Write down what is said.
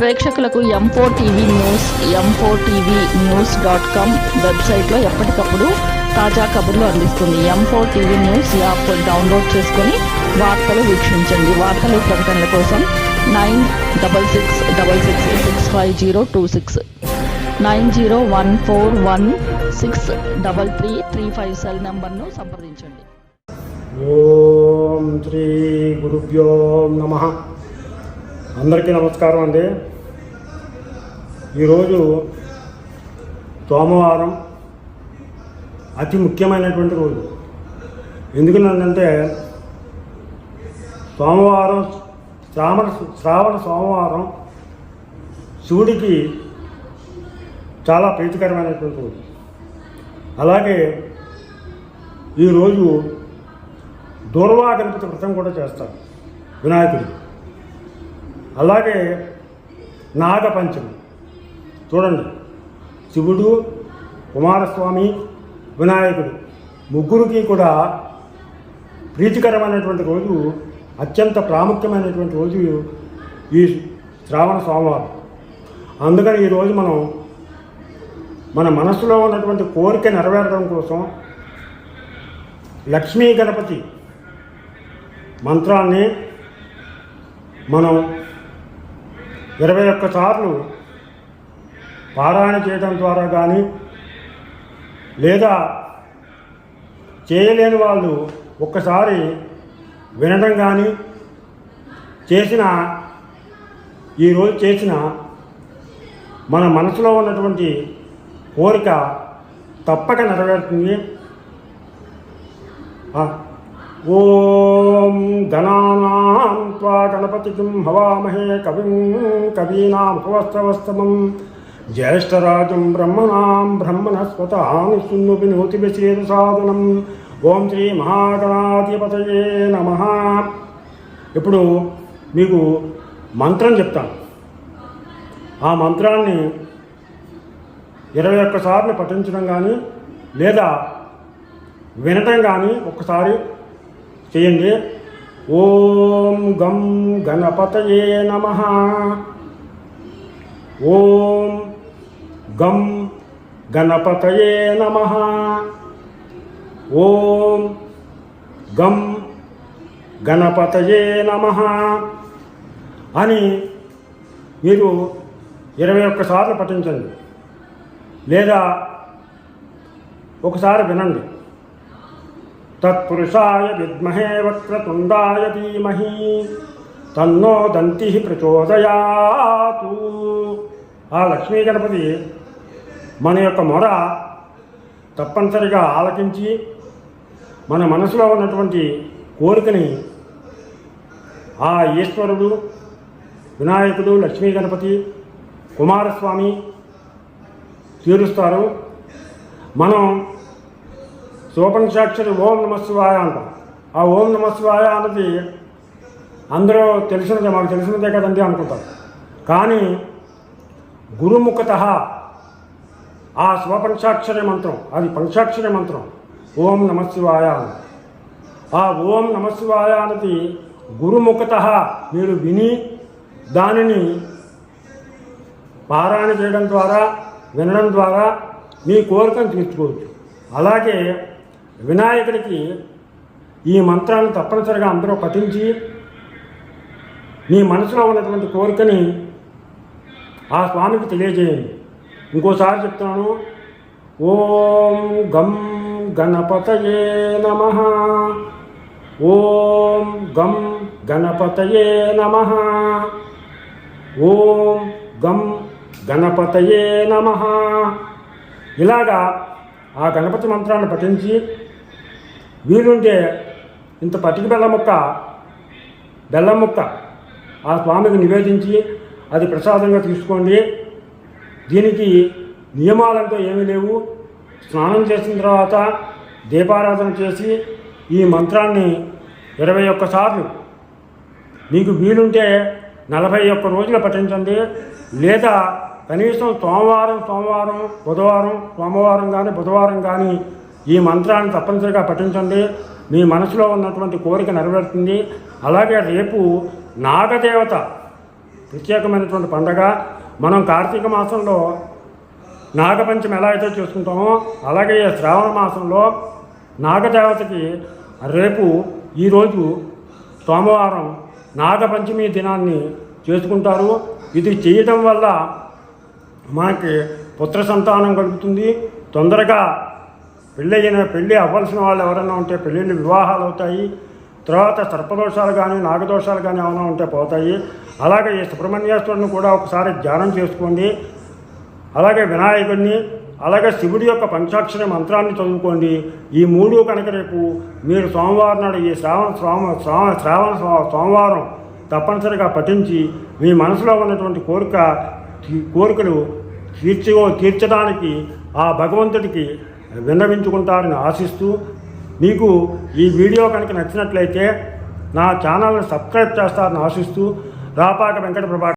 ప్రేక్షకులకు ఎంఫో TV news ఎంఫో టీవీ న్యూస్ డాట్ కామ్ వెబ్సైట్లో ఎప్పటికప్పుడు తాజా కబుర్లు అందిస్తుంది. ఎంఫో టీవీ న్యూస్ యాప్ డౌన్లోడ్ చేసుకొని వార్తలు వీక్షించండి. వార్తలు ప్రకటనల కోసం nine double six double six six five zero two six nine zero one four one six double three three five cell నెంబర్ను సంప్రదించండి. ఓం శ్రీ గురుభ్యో నమ. అందరికీ నమస్కారం అండి. ఈరోజు సోమవారం అతి ముఖ్యమైనటువంటి రోజు. ఎందుకంటే సోమవారం శ్రావణ శ్రావణ సోమవారం శివుడికి చాలా ప్రీతికరమైనటువంటి రోజు. అలాగే ఈరోజు దూర్వా గణపతి వ్రతం కూడా చేస్తారు వినాయకుడు. అలాగే నాగపంచమి. చూడండి. శివుడు కుమారస్వామి వినాయకుడు ముగ్గురికి కూడా ప్రీతికరమైనటువంటి రోజు అత్యంత ప్రాముఖ్యమైనటువంటి రోజు ఈ శ్రావణ సోమవారం. అందుకని ఈరోజు మనం మన మనసులో ఉన్నటువంటి కోరిక నెరవేరడం కోసం లక్ష్మీ గణపతి మంత్రాన్ని మనం ఇరవై ఒక్కసార్లు పారాయణ చేయడం ద్వారా కానీ లేదా చేయలేని వాళ్ళు ఒక్కసారి వినడం కానీ చేసిన ఈరోజు చేసిన మన మనసులో ఉన్నటువంటి కోరిక తప్పక నెరవేరుతుంది. ఓం గణానాం త్వా గణపతికిం హవామహే కవిం కవీనాముపవస్తవస్తమం జ్యేష్ఠరాజం బ్రహ్మణాం బ్రహ్మణస్పతాను సున్నుపినోతిభిషేద సాధనం ఓం శ్రీ మహాగణాధిపతయే నమ. ఇప్పుడు మీకు మంత్రం చెప్తాను. ఆ మంత్రాన్ని ఇరవై ఒక్కసార్లు పఠించడం కానీ లేదా వినటం కానీ ఒక్కసారి చేయండి. ఓం గం గణపతయే నమ. ఓం గం గణపతయే నమ ఓం గం గణపతయే నమ అని మీరు ఇరవై ఒక్కసార్లు పఠించండి లేదా ఒకసారి వినండి. తత్పురుషాయ విద్మహే వక్రతుండాయ ధీమహి తన్నో దంతి ప్రచోదయాతు. ఆ లక్ష్మీ గణపతి మన యొక్క మొర తప్పనిసరిగా ఆలకించి మన మనసులో ఉన్నటువంటి కోరికని ఆ ఈశ్వరుడు వినాయకుడు లక్ష్మీ గణపతి కుమారస్వామి తీరుస్తారు. మనం సోపనిషాక్షరి ఓం నమస్వాయ అంటాం. ఆ ఓం నమస్వాయ అన్నది అందరూ తెలిసినదే మాకు తెలిసినదే కదండి అనుకుంటారు. కానీ గురుముఖత ఆ శివపంచాక్షరి మంత్రం. అది పంచాక్షరి మంత్రం. ఓం నమ శివాయ ఆ ఓం నమ శివాయ అన్నది గురుముఖత మీరు విని దానిని పారాయణ చేయడం ద్వారా వినడం ద్వారా మీ కోరికను తీర్చుకోవచ్చు. అలాగే వినాయకుడికి ఈ మంత్రాన్ని తప్పనిసరిగా అందరూ పఠించి మీ మనసులో ఉన్నటువంటి కోరికని ఆ స్వామికి తెలియజేయండి. ఇంకోసారి చెప్తున్నాను. ఓం గం గణపతయే నమ. ఓం గం గణపతయే నమ. ఓం గం గణపతయే నమ. ఇలాగా ఆ గణపతి మంత్రాన్ని పఠించి వీలుంటే ఇంత పటికి బెల్ల ముక్క బెల్లం ముక్క ఆ స్వామికి నివేదించి అది ప్రసాదంగా తీసుకోండి. దీనికి నియమాలంటూ ఏమీ లేవు. స్నానం చేసిన తర్వాత దీపారాధన చేసి ఈ మంత్రాన్ని ఇరవై ఒక్కసార్లు మీకు వీలుంటే నలభై ఒక్క రోజులు పఠించండి. లేదా కనీసం సోమవారం సోమవారం బుధవారం సోమవారం కానీ బుధవారం కానీ ఈ మంత్రాన్ని తప్పనిసరిగా పఠించండి. మీ మనసులో ఉన్నటువంటి కోరిక నెరవేరుతుంది. అలాగే రేపు నాగదేవత ప్రత్యేకమైనటువంటి పండగ. మనం కార్తీక మాసంలో నాగపంచమి ఎలా అయితే చూసుకుంటామో అలాగే శ్రావణ మాసంలో నాగదేవతకి రేపు ఈరోజు సోమవారం నాగపంచమి దినాన్ని చేసుకుంటారు. ఇది చేయడం వల్ల మనకి పుత్ర సంతానం కలుగుతుంది. తొందరగా పెళ్ళయిన పెళ్ళి అవ్వాల్సిన వాళ్ళు ఎవరైనా ఉంటే పెళ్ళిళ్ళు వివాహాలు అవుతాయి. తర్వాత సర్పదోషాలు కానీ నాగదోషాలు కానీ ఏమైనా ఉంటే పోతాయి. అలాగే ఈ సుబ్రహ్మణ్యేశ్వరుని కూడా ఒకసారి ధ్యానం చేసుకోండి. అలాగే వినాయకుడిని అలాగే శివుడి యొక్క పంచాక్షరి మంత్రాన్ని చదువుకోండి. ఈ మూడు కనుక రేపు మీరు సోమవారం నాడు ఈ శ్రావణ శ్రావణ శ్రావణ శ్రావణ సోమవారం తప్పనిసరిగా పఠించి మీ మనసులో ఉన్నటువంటి కోరిక కోరికలు తీర్చి తీర్చడానికి ఆ భగవంతుడికి విన్నవించుకుంటారని ఆశిస్తూ మీకు ఈ వీడియో కనుక నచ్చినట్లయితే నా ఛానల్ని సబ్స్క్రైబ్ చేస్తారని ఆశిస్తూ రాపాక వెంకట ప్రభా